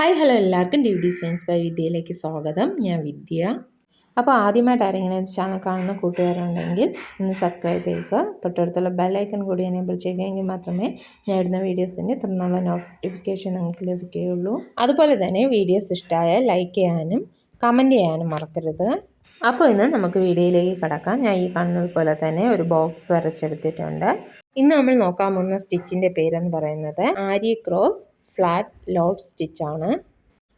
Hi hello എല്ലാവർക്കും D science by വിദ്യയിലേക്ക് സ്വാഗതം. ഞാൻ വിദ്യ. അപ്പോൾ ആദ്യമായിട്ട് ആരെങ്കിലും ചാനൽ കാണുന്ന കൂട്ടുകാരുണ്ടെങ്കിൽ ഒന്ന് സബ്സ്ക്രൈബ് ചെയ്യുക. തൊട്ടടുത്തുള്ള ബെല്ലൈക്കൺ കൂടി എനേബിൾ ചെയ്യുകയെങ്കിൽ മാത്രമേ ഞാൻ ഇടുന്ന വീഡിയോസിന്റെ തുടർന്നുള്ള നോട്ടിഫിക്കേഷൻ നിങ്ങൾക്ക് ലഭിക്കുകയുള്ളൂ. അതുപോലെ തന്നെ വീഡിയോസ് ഇഷ്ടമായ ലൈക്ക് ചെയ്യാനും കമന്റ് ചെയ്യാനും മറക്കരുത്. അപ്പോൾ ഇന്ന് നമുക്ക് വീഡിയോയിലേക്ക് കടക്കാം. ഞാൻ ഈ കാണുന്നത് പോലെ തന്നെ ഒരു ബോക്സ് വരച്ചെടുത്തിട്ടുണ്ട്. ഇന്ന് നമ്മൾ നോക്കാൻ പോകുന്ന സ്റ്റിച്ചിന്റെ പേരെന്ന് പറയുന്നത് ആരി ക്രോസ് ഫ്ലാറ്റ് ലോഡ് സ്റ്റിച്ചാണ്.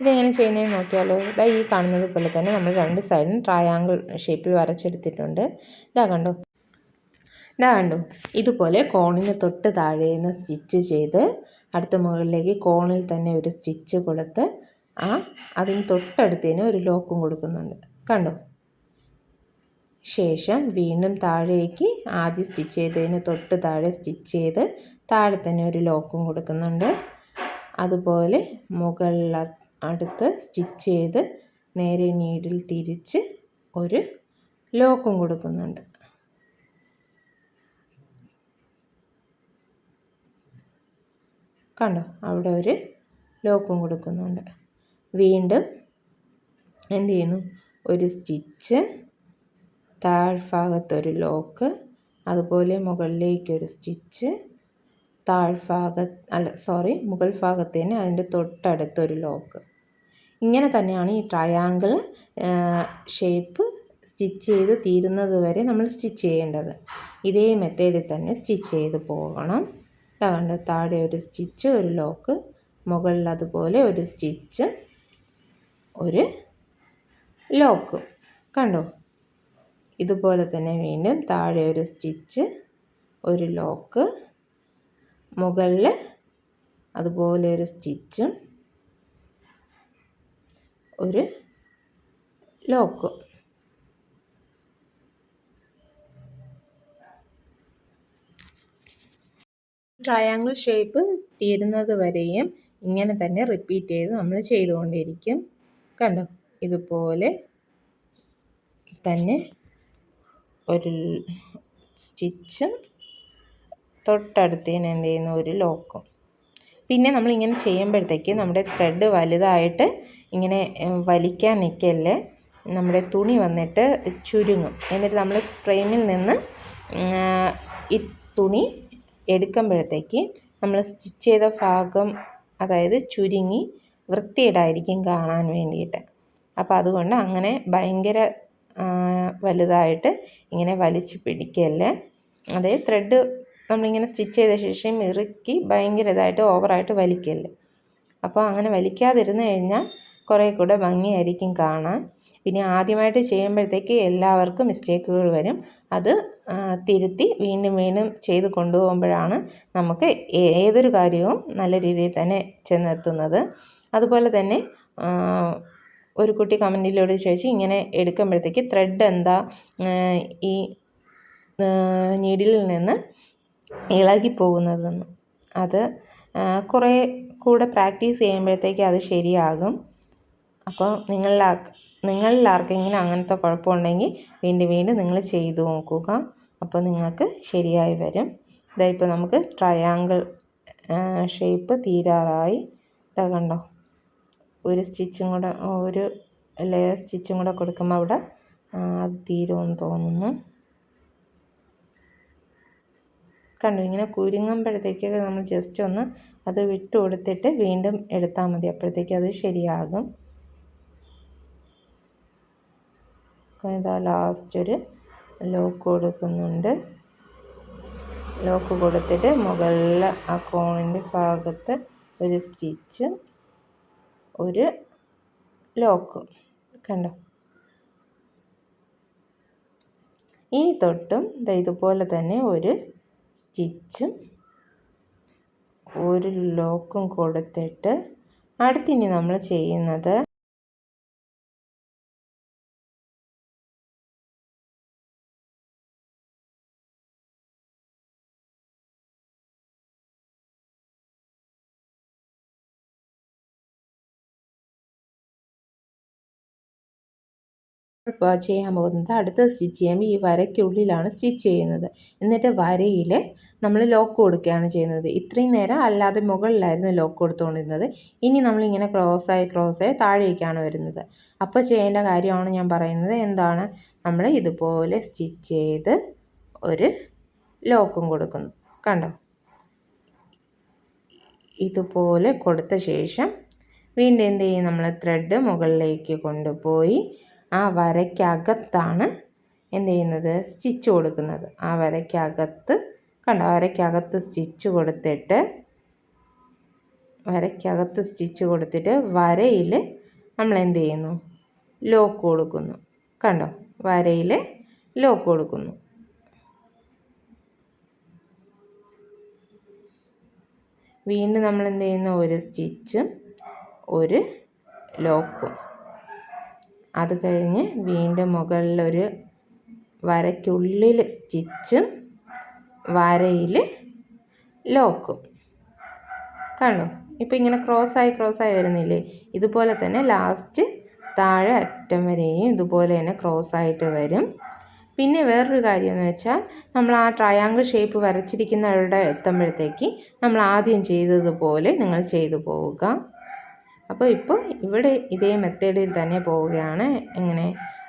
ഇതെങ്ങനെ ചെയ്യുന്നതെന്ന് നോക്കിയാലോ ഇതാ ഈ കാണുന്നത് പോലെ തന്നെ നമ്മൾ രണ്ട് സൈഡും ട്രയാങ്കിൾ ഷേപ്പിൽ വരച്ചെടുത്തിട്ടുണ്ട്. ഇതാ കണ്ടോ? ഇതാ കണ്ടു? ഇതുപോലെ കോണിന് തൊട്ട് താഴേന്ന് സ്റ്റിച്ച് ചെയ്ത് അടുത്ത മുകളിലേക്ക് കോണിൽ തന്നെ ഒരു സ്റ്റിച്ച് കൊടുത്ത് ആ അതിന് തൊട്ടടുത്തതിന് ഒരു ലോക്കും കൊടുക്കുന്നുണ്ട്. കണ്ടോ? ശേഷം വീണ്ടും താഴേക്ക് ആദ്യം സ്റ്റിച്ച് ചെയ്തതിന് തൊട്ട് താഴെ സ്റ്റിച്ച് ചെയ്ത് താഴെ തന്നെ ഒരു ലോക്കും കൊടുക്കുന്നുണ്ട്. അതുപോലെ മുകളിൽ അടുത്ത് സ്റ്റിച്ച് ചെയ്ത് നേരെ നീഡിൽ തിരിച്ച് ഒരു ലോക്കും കൊടുക്കുന്നുണ്ട്. കണ്ടോ? അവിടെ ഒരു ലോക്കും കൊടുക്കുന്നുണ്ട്. വീണ്ടും എന്ത് ചെയ്യുന്നു? ഒരു സ്റ്റിച്ച് താഴ്ഭാഗത്തൊരു ലോക്ക് അതുപോലെ മുകളിലേക്കൊരു സ്റ്റിച്ച് താഴ്ഭാഗ അല്ല സോറി മുകൾ ഭാഗത്തേന് അതിന്റെ തൊട്ടടുത്തൊരു ലോക്ക് ഇങ്ങനെ തന്നെയാണ് ഈ ട്രയാങ്കിൾ ഷേപ്പ് സ്റ്റിച്ച് ചെയ്ത് തീരുന്നത് വരെ നമ്മൾ സ്റ്റിച്ച് ചെയ്യേണ്ടത്. ഇതേ മെത്തേഡിൽ തന്നെ സ്റ്റിച്ച് ചെയ്ത് പോകണം. അതുകൊണ്ട് താഴെ ഒരു സ്റ്റിച്ച് ഒരു ലോക്ക് മുകളിൽ അതുപോലെ ഒരു സ്റ്റിച്ച് ഒരു ലോക്ക് കണ്ടോ? ഇതുപോലെ തന്നെ വീണ്ടും താഴെ ഒരു സ്റ്റിച്ച് ഒരു ലോക്ക് മുകളിൽ അതുപോലെ ഒരു സ്റ്റിച്ചും ഒരു ലോക്കും. ട്രയാങ്കിൾ ഷേപ്പ് തീരുന്നത് വരെയും ഇങ്ങനെ തന്നെ റിപ്പീറ്റ് ചെയ്ത് നമ്മൾ ചെയ്തുകൊണ്ടിരിക്കും. കണ്ടോ? ഇതുപോലെ തന്നെ ഒരു സ്റ്റിച്ചും തൊട്ടടുത്തതിന് എന്ത് ചെയ്യുന്നു? ഒരു ലോക്കും. പിന്നെ നമ്മൾ ഇങ്ങനെ ചെയ്യുമ്പോഴത്തേക്ക് നമ്മുടെ ത്രെഡ് വലുതായിട്ട് ഇങ്ങനെ വലിക്കാൻ നിൽക്കല്ലേ നമ്മുടെ തുണി വന്നിട്ട് ചുരുങ്ങും. എന്നിട്ട് നമ്മൾ ഫ്രെയിമിൽ നിന്ന് ഈ തുണി എടുക്കുമ്പോഴത്തേക്ക് നമ്മൾ സ്റ്റിച്ച് ചെയ്ത ഭാഗം അതായത് ചുരുങ്ങി വൃത്തിയിടായിരിക്കും കാണാൻ വേണ്ടിയിട്ട്. അപ്പോൾ അതുകൊണ്ട് അങ്ങനെ ഭയങ്കര വലുതായിട്ട് ഇങ്ങനെ വലിച്ചു പിടിക്കല്ലേ? അതേ ത്രെഡ് നമ്മളിങ്ങനെ സ്റ്റിച്ച് ചെയ്ത ശേഷം ഇറുക്കി ഭയങ്കര ഇതായിട്ട് ഓവറായിട്ട് വലിക്കല്ലേ അപ്പോൾ അങ്ങനെ വലിക്കാതിരുന്ന് കഴിഞ്ഞാൽ കുറേ കൂടെ ഭംഗിയായിരിക്കും കാണാൻ. പിന്നെ ആദ്യമായിട്ട് ചെയ്യുമ്പോഴത്തേക്ക് എല്ലാവർക്കും മിസ്റ്റേക്കുകൾ വരും. അത് തിരുത്തി വീണ്ടും വീണ്ടും ചെയ്ത് കൊണ്ടുപോകുമ്പോഴാണ് നമുക്ക് ഏതൊരു കാര്യവും നല്ല രീതിയിൽ തന്നെ ചെന്നെത്തുന്നത്. അതുപോലെ തന്നെ ഒരു കുട്ടി കമന്റിലൂടെ ചോദിച്ച് ഇങ്ങനെ എടുക്കുമ്പോഴത്തേക്ക് ത്രെഡ് എന്താ ഈ നീഡിലിൽ നിന്ന് ഇളകിപ്പോകുന്നതെന്ന് അത് കുറേ കൂടെ പ്രാക്ടീസ് ചെയ്യുമ്പോഴത്തേക്ക് അത് ശരിയാകും. അപ്പോൾ നിങ്ങളിൽ നിങ്ങളിൽ ആർക്കെങ്കിലും അങ്ങനത്തെ കുഴപ്പമുണ്ടെങ്കിൽ വീണ്ടും വീണ്ടും നിങ്ങൾ ചെയ്തു നോക്കുക. അപ്പോൾ നിങ്ങൾക്ക് ശരിയായി വരും. ഇതായിപ്പോൾ നമുക്ക് ട്രയാങ്കിൾ ഷേപ്പ് തീരാറായി. ഇതാ കണ്ടോ? ഒരു സ്റ്റിച്ചും കൂടെ ഒരു ലെയർ സ്റ്റിച്ചും കൂടെ കൊടുക്കുമ്പോൾ അവിടെ അത് തീരുമെന്ന് തോന്നുന്നു. കണ്ടു. ഇങ്ങനെ കുരുങ്ങുമ്പോഴത്തേക്കൊക്കെ നമ്മൾ ജസ്റ്റ് ഒന്ന് അത് വിട്ട് കൊടുത്തിട്ട് വീണ്ടും എടുത്താൽ മതി. അപ്പോഴത്തേക്കും അത് ശരിയാകും. ഇതാ ലാസ്റ്റ് ഒരു ലോക്ക് കൊടുക്കുന്നുണ്ട്. ലോക്ക് കൊടുത്തിട്ട് മുകളിൽ ആ കോണിന്റെ ഭാഗത്ത് ഒരു സ്റ്റിച്ച് ഒരു ലോക്ക് കണ്ടോ? ഇനി തൊട്ടും ഇതുപോലെ തന്നെ ഒരു സ്റ്റിച്ചും ഒരു ലോക്കും കൊടുത്തിട്ട് അടുത്തിനി നമ്മൾ ചെയ്യുന്നത് ചെയ്യാൻ പോകുന്നത്. അടുത്ത സ്റ്റിച്ച് ചെയ്യുമ്പോൾ ഈ വരയ്ക്കുള്ളിലാണ് സ്റ്റിച്ച് ചെയ്യുന്നത്. എന്നിട്ട് വരയിൽ നമ്മൾ ലോക്ക് കൊടുക്കുകയാണ് ചെയ്യുന്നത്. ഇത്രയും നേരം അല്ലാതെ മുകളിലായിരുന്നു ലോക്ക് കൊടുത്തുകൊണ്ടിരുന്നത്. ഇനി നമ്മളിങ്ങനെ ക്രോസായി ക്രോസായി താഴേക്കാണ് വരുന്നത്. അപ്പോൾ ചെയ്യേണ്ട കാര്യമാണ് ഞാൻ പറയുന്നത് എന്താണ്? നമ്മൾ ഇതുപോലെ സ്റ്റിച്ച് ചെയ്ത് ഒരു ലോക്കും കൊടുക്കുന്നു. കണ്ടോ? ഇതുപോലെ കൊടുത്ത ശേഷം വീണ്ടും എന്ത് ചെയ്യും? നമ്മൾ ത്രെഡ് മുകളിലേക്ക് കൊണ്ടുപോയി ആ വരയ്ക്കകത്താണ് എന്ത് ചെയ്യുന്നത്? സ്റ്റിച്ച് കൊടുക്കുന്നത്. ആ വരയ്ക്കകത്ത് കണ്ടോ? വരയ്ക്കകത്ത് സ്റ്റിച്ച് കൊടുത്തിട്ട് വരയ്ക്കകത്ത് സ്റ്റിച്ച് കൊടുത്തിട്ട് വരയിൽ നമ്മൾ എന്ത് ചെയ്യുന്നു? ലോക്ക് കൊടുക്കുന്നു. കണ്ടോ? വരയിൽ ലോക്ക് കൊടുക്കുന്നു. വീണ്ടും നമ്മൾ എന്ത് ചെയ്യുന്നു? ഒരു സ്റ്റിച്ചും ഒരു ലോക്കും അത് കഴിഞ്ഞ് വീണ്ടും മുകളിലൊരു വരയ്ക്കുള്ളിൽ സ്റ്റിച്ചും വരയിൽ ലോക്കും. കണ്ടോ? ഇപ്പോൾ ഇങ്ങനെ ക്രോസായി ക്രോസായി വരുന്നില്ലേ? ഇതുപോലെ തന്നെ ലാസ്റ്റ് താഴെ അറ്റം വരെയും ഇതുപോലെ തന്നെ ക്രോസായിട്ട് വരും. പിന്നെ വേറൊരു കാര്യം എന്ന് വെച്ചാൽ നമ്മൾ ആ ട്രയാങ്കിൾ ഷേപ്പ് വരച്ചിരിക്കുന്നവരുടെ എത്തുമ്പോഴത്തേക്ക് നമ്മൾ ആദ്യം ചെയ്തതുപോലെ നിങ്ങൾ ചെയ്തു പോവുക. അപ്പോൾ ഇപ്പോൾ ഇവിടെ ഇതേ മെത്തേഡിൽ തന്നെ പോവുകയാണ്. ഇങ്ങനെ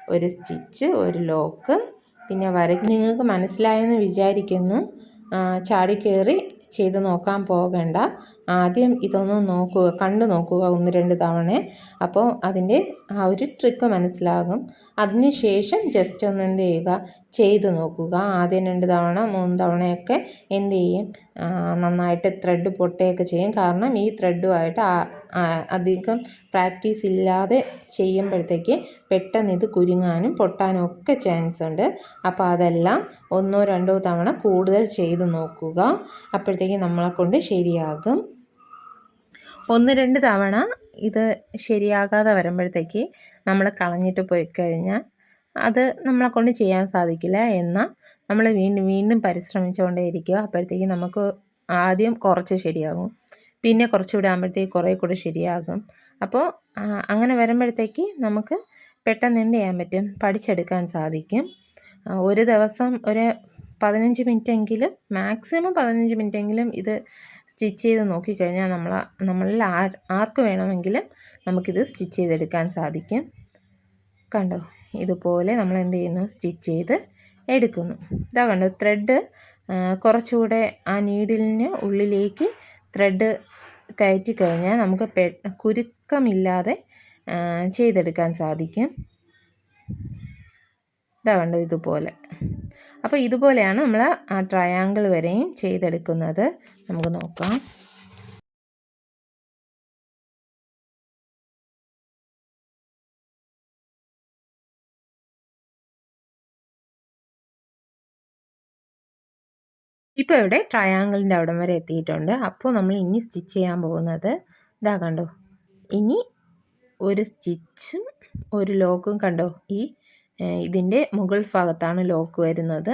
ഒരു സ്റ്റിച്ച് ഒരു ലോക്ക് പിന്നെ വര നിങ്ങൾക്ക് മനസ്സിലായെന്ന് വിചാരിക്കുന്നു. ചാടി കയറി ചെയ്ത് നോക്കാൻ പോകണ്ട. ആദ്യം ഇതൊന്ന് നോക്കുക കണ്ടു നോക്കുക ഒന്ന് രണ്ട് തവണ. അപ്പോൾ അതിന്റെ ആ ഒരു ട്രിക്ക് മനസ്സിലാകും. അതിനുശേഷം ജസ്റ്റ് ഒന്ന് എന്ത് ചെയ്യുക ചെയ്ത് നോക്കുക. ആദ്യം രണ്ട് തവണ മൂന്ന് തവണയൊക്കെ എന്ത് ചെയ്യും? നന്നായിട്ട് ത്രെഡ് പൊട്ടുകയൊക്കെ ചെയ്യും. കാരണം ഈ ത്രെഡുമായിട്ട് അധികം പ്രാക്ടീസ് ഇല്ലാതെ ചെയ്യുമ്പോഴത്തേക്ക് പെട്ടെന്ന് ഇത് കുരുങ്ങാനും പൊട്ടാനും ഒക്കെ ചാൻസ് ഉണ്ട്. അപ്പോൾ അതെല്ലാം ഒന്നോ രണ്ടോ തവണ കൂടുതൽ ചെയ്ത് നോക്കുക. അപ്പോഴത്തേക്ക് നമ്മളെക്കൊണ്ട് ശരിയാകും. ഒന്ന് രണ്ട് തവണ ഇത് ശരിയാകാതെ വരുമ്പോഴത്തേക്ക് നമ്മൾ കളഞ്ഞിട്ട് പോയി കഴിഞ്ഞാൽ അത് നമ്മളെ കൊണ്ട് ചെയ്യാൻ സാധിക്കില്ല. എന്നാൽ നമ്മൾ വീണ്ടും വീണ്ടും പരിശ്രമിച്ചുകൊണ്ടേ ഇരിക്കുക അപ്പോഴത്തേക്ക് നമുക്ക് ആദ്യം കുറച്ച് ശരിയാകും. പിന്നെ കുറച്ചുകൂടെ ആകുമ്പോഴത്തേക്ക് കുറേ കൂടെ ശരിയാകും. അപ്പോൾ അങ്ങനെ വരുമ്പോഴത്തേക്ക് നമുക്ക് പെട്ടെന്ന് എന്ത് ചെയ്യാൻ പറ്റും? പഠിച്ചെടുക്കാൻ സാധിക്കും. ഒരു ദിവസം ഒരു പതിനഞ്ച് മിനിറ്റെങ്കിലും മാക്സിമം പതിനഞ്ച് മിനിറ്റെങ്കിലും ഇത് സ്റ്റിച്ച് ചെയ്ത് നോക്കിക്കഴിഞ്ഞാൽ നമ്മൾ നമ്മളിൽ ആർ ആർക്ക് വേണമെങ്കിലും നമുക്കിത് സ്റ്റിച്ച് ചെയ്തെടുക്കാൻ സാധിക്കും. കണ്ടോ? ഇതുപോലെ നമ്മൾ എന്ത് ചെയ്യുന്നു? സ്റ്റിച്ച് ചെയ്ത് എടുക്കുന്നു. ഇതാ കണ്ടോ? ത്രെഡ് കുറച്ചുകൂടെ ആ നീഡിലിന് ഉള്ളിലേക്ക് ത്രെഡ് കയറ്റി കഴിഞ്ഞാൽ നമുക്ക് പെ കുരുക്കമില്ലാതെ ചെയ്തെടുക്കാൻ സാധിക്കും. ഇതാ കണ്ടോ ഇതുപോലെ. അപ്പോൾ ഇതുപോലെയാണ് നമ്മൾ ആ ട്രയാങ്കിൾ വരെയും ചെയ്തെടുക്കുന്നത്. നമുക്ക് നോക്കാം. ഇപ്പോൾ ഇവിടെ ട്രയാങ്കിളിന്റെ അവിടം വരെ എത്തിയിട്ടുണ്ട്. അപ്പോൾ നമ്മൾ ഇനി സ്റ്റിച്ച് ചെയ്യാൻ പോകുന്നത് ഇതാ കണ്ടോ. ഇനി ഒരു സ്റ്റിച്ചും ഒരു ലോക്കും കണ്ടോ. ഈ ഇതിന്റെ മുകൾ ഭാഗത്താണ് ലോക്ക് വരുന്നത്.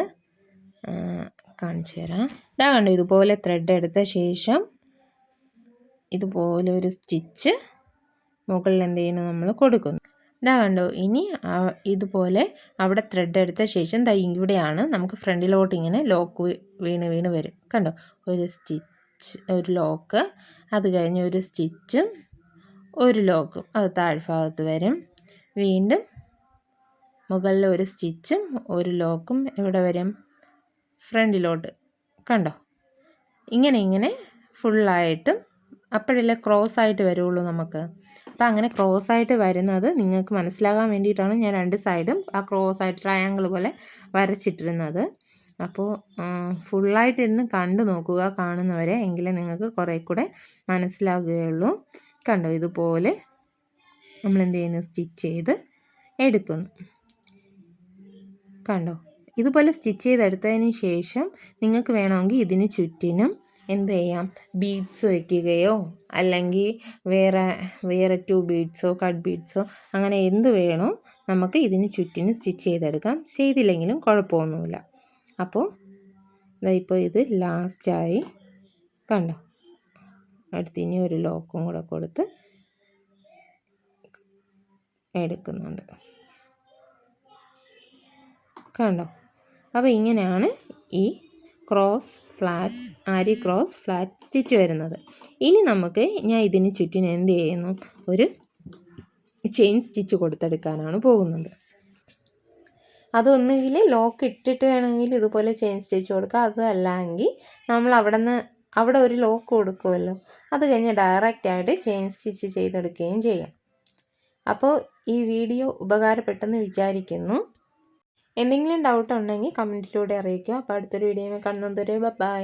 കാണിച്ചു തരാം. ഇതാ കണ്ടോ ഇതുപോലെ ത്രെഡ് എടുത്ത ശേഷം ഇതുപോലെ ഒരു സ്റ്റിച്ച് മുകളിൽ എന്ത് ചെയ്യുന്നു? നമ്മൾ കൊടുക്കുന്നു. ഇതാ കണ്ടോ ഇനി ഇതുപോലെ അവിടെ ത്രെഡ് എടുത്ത ശേഷം ദാ ഇവിടെയാണ് നമുക്ക് ഫ്രണ്ടിലോട്ട് ഇങ്ങനെ ലോക്ക് വീണ് വീണ് വരും. കണ്ടോ ഒരു സ്റ്റിച്ച് ഒരു ലോക്ക് അത് കഴിഞ്ഞ് ഒരു സ്റ്റിച്ചും ഒരു ലോക്കും അത് താഴ്ഭാഗത്ത് വരും. വീണ്ടും മുകളിൽ ഒരു സ്റ്റിച്ചും ഒരു ലോക്കും ഇവിടെ വരും. ഫ്രണ്ടിലോട്ട് കണ്ടോ? ഇങ്ങനെ ഇങ്ങനെ ഫുള്ളായിട്ടും അപ്പോഴല്ലേ ക്രോസ് ആയിട്ട് വരുള്ളൂ നമുക്ക്. അപ്പോൾ അങ്ങനെ ക്രോസ് ആയിട്ട് വരുന്നത് നിങ്ങൾക്ക് മനസ്സിലാകാൻ വേണ്ടിയിട്ടാണ് ഞാൻ രണ്ട് സൈഡും ആ ക്രോസ് ആയിട്ട് ട്രയാങ്കിൾ പോലെ വരച്ചിട്ടിരുന്നത്. അപ്പോൾ ഫുള്ളായിട്ട് ഇരുന്ന് കണ്ടു നോക്കുക കാണുന്നവരെ എങ്കിലേ നിങ്ങൾക്ക് കുറേ കൂടെ മനസ്സിലാകുകയുള്ളൂ. കണ്ടോ? ഇതുപോലെ നമ്മൾ എന്ത് ചെയ്യുന്നു സ്റ്റിച്ച് ചെയ്ത് എടുക്കുന്നു. കണ്ടോ? ഇതുപോലെ സ്റ്റിച്ച് ചെയ്തെടുത്തതിന് ശേഷം നിങ്ങൾക്ക് വേണമെങ്കിൽ ഇതിന് ചുറ്റിനും എന്ത് ചെയ്യാം? ബീഡ്സ് വയ്ക്കുകയോ അല്ലെങ്കിൽ വേറെ വേറെ ടു ബീഡ്സോ കട്ട് ബീഡ്സോ അങ്ങനെ എന്ത് വേണോ നമുക്ക് ഇതിന് ചുറ്റിന് സ്റ്റിച്ച് ചെയ്തെടുക്കാം. ചെയ്തില്ലെങ്കിലും കുഴപ്പമൊന്നുമില്ല. അപ്പോൾ ഇപ്പോൾ ഇത് ലാസ്റ്റായി കണ്ടോ? അടുത്ത് ഇനി ഒരു ലോക്കും കൂടെ കൊടുത്ത് എടുക്കുന്നുണ്ട്. കണ്ടോ? അപ്പോൾ ഇങ്ങനെയാണ് ഈ cross flat aari cross flat stitch വരുന്നത്. ഇനി നമുക്ക് ഞാൻ ഇതിന് ചുറ്റിന് എന്ത് ചെയ്യുന്നു? ഒരു ചെയിൻ സ്റ്റിച്ച് കൊടുത്തെടുക്കാനാണ് പോകുന്നത്. അതൊന്നുകിൽ ലോക്ക് ഇട്ടിട്ട് വേണമെങ്കിൽ ഇതുപോലെ ചെയിൻ സ്റ്റിച്ച് കൊടുക്കുക അതല്ലെങ്കിൽ നമ്മൾ അവിടെ നിന്ന് അവിടെ ഒരു ലോക്ക് കൊടുക്കുമല്ലോ. അത് കഴിഞ്ഞ് ഡയറക്റ്റ് ആയിട്ട് ചെയിൻ സ്റ്റിച്ച് ചെയ്തെടുക്കുകയും ചെയ്യാം. അപ്പോൾ ഈ വീഡിയോ ഉപകാരപ്പെട്ടെന്ന് വിചാരിക്കുന്നു. എന്തെങ്കിലും ഡൗട്ട് ഉണ്ടെങ്കിൽ കമന്റിലൂടെ അറിയിക്കുക. അപ്പോൾ അടുത്തൊരു വീഡിയോ കാണുന്നതുവരെ ബൈ